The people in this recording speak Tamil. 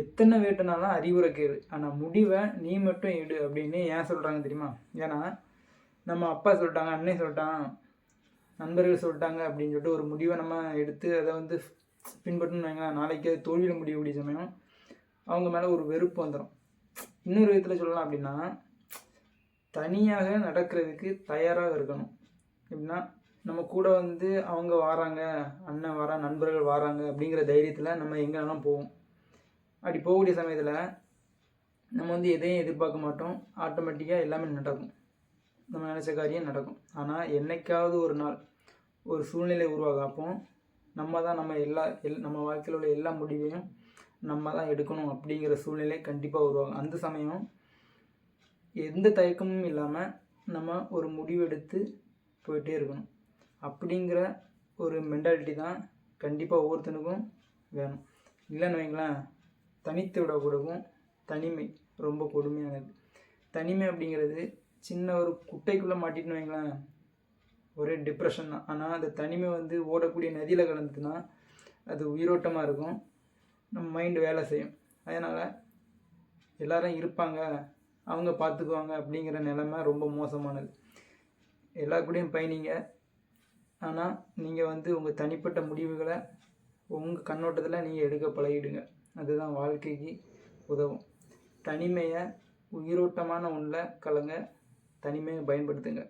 எத்தனை வேட்டுனாலும் அறிவுரை கேளு. ஆனால் முடிவை நீ மட்டும் எடு அப்படின்னு ஏன் சொல்கிறாங்க தெரியுமா? ஏன்னா நம்ம அப்பா சொல்லிட்டாங்க அண்ணன் சொல்லிட்டான் நண்பர்கள் சொல்லிட்டாங்க அப்படின்னு சொல்லிட்டு ஒரு முடிவை நம்ம எடுத்து அதை வந்து பின்பற்றணும் வைங்களேன். நாளைக்கு அது தோல்வியில் முடியக்கூடிய சமயம் அவங்க மேலே ஒரு வெறுப்பு வந்துடும் இன்னொரு விதத்தில் சொல்லலாம் அப்படின்னா தனியாக நடக்கிறதுக்கு தயாராக இருக்கணும். எப்படின்னா நம்ம கூட வந்து அவங்க வராங்க அண்ணன் வரா நண்பர்கள் வராங்க அப்படிங்கிற தைரியத்தில் நம்ம எங்கெல்லாம் போவோம்? அப்படி போகக்கூடிய சமயத்தில் நம்ம வந்து எதையும் எதிர்பார்க்க மாட்டோம். ஆட்டோமேட்டிக்காக எல்லாமே நடக்கும். நம்ம நினச்ச காரியம் நடக்கும். ஆனால் என்னைக்காவது ஒரு நாள் ஒரு சூழ்நிலை உருவாகும் நம்ம தான் நம்ம எல்லா எல் நம்ம வாழ்க்கையில் உள்ள எல்லா முடிவையும் நம்ம தான் எடுக்கணும் அப்படிங்கிற சூழ்நிலை கண்டிப்பாக உருவாகும். அந்த சமயம் எந்த தயக்கமும் இல்லாமல் நம்ம ஒரு முடிவெடுத்து போயிட்டே இருக்கணும். அப்படிங்கிற ஒரு மென்டாலிட்டி தான் கண்டிப்பாக ஒவ்வொருத்தனுக்கும் வேணும். இல்லைன்னு வைங்களேன் தனித்து விடக்கூடவும் தனிமை ரொம்ப கொடுமையானது. தனிமை அப்படிங்கிறது சின்ன ஒரு குட்டைக்குள்ளே மாட்டிட்டுன்னு வைங்களேன் ஒரே டிப்ரெஷன் தான். ஆனால் அந்த தனிமை வந்து ஓடக்கூடிய நதியில் கலந்துதுன்னா அது உயிரோட்டமாக இருக்கும். நம்ம மைண்டு வேலை செய்யும். அதனால் எல்லாரும் இருப்பாங்க அவங்க பார்த்துக்குவாங்க அப்படிங்கிற நிலைமை ரொம்ப மோசமானது. எல்லா கூடயும் பயணிங்க. ஆனால் நீங்கள் வந்து உங்கள் தனிப்பட்ட முடிவுகளை உங்கள் கண்ணோட்டத்தில் நீங்கள் எடுக்க பழகிடுங்க. அதுதான் வாழ்க்கைக்கு உதவும். தனிமையை உயிரோட்டமான ஒன்றில் கலங்க தனிமையை பயன்படுத்துங்க.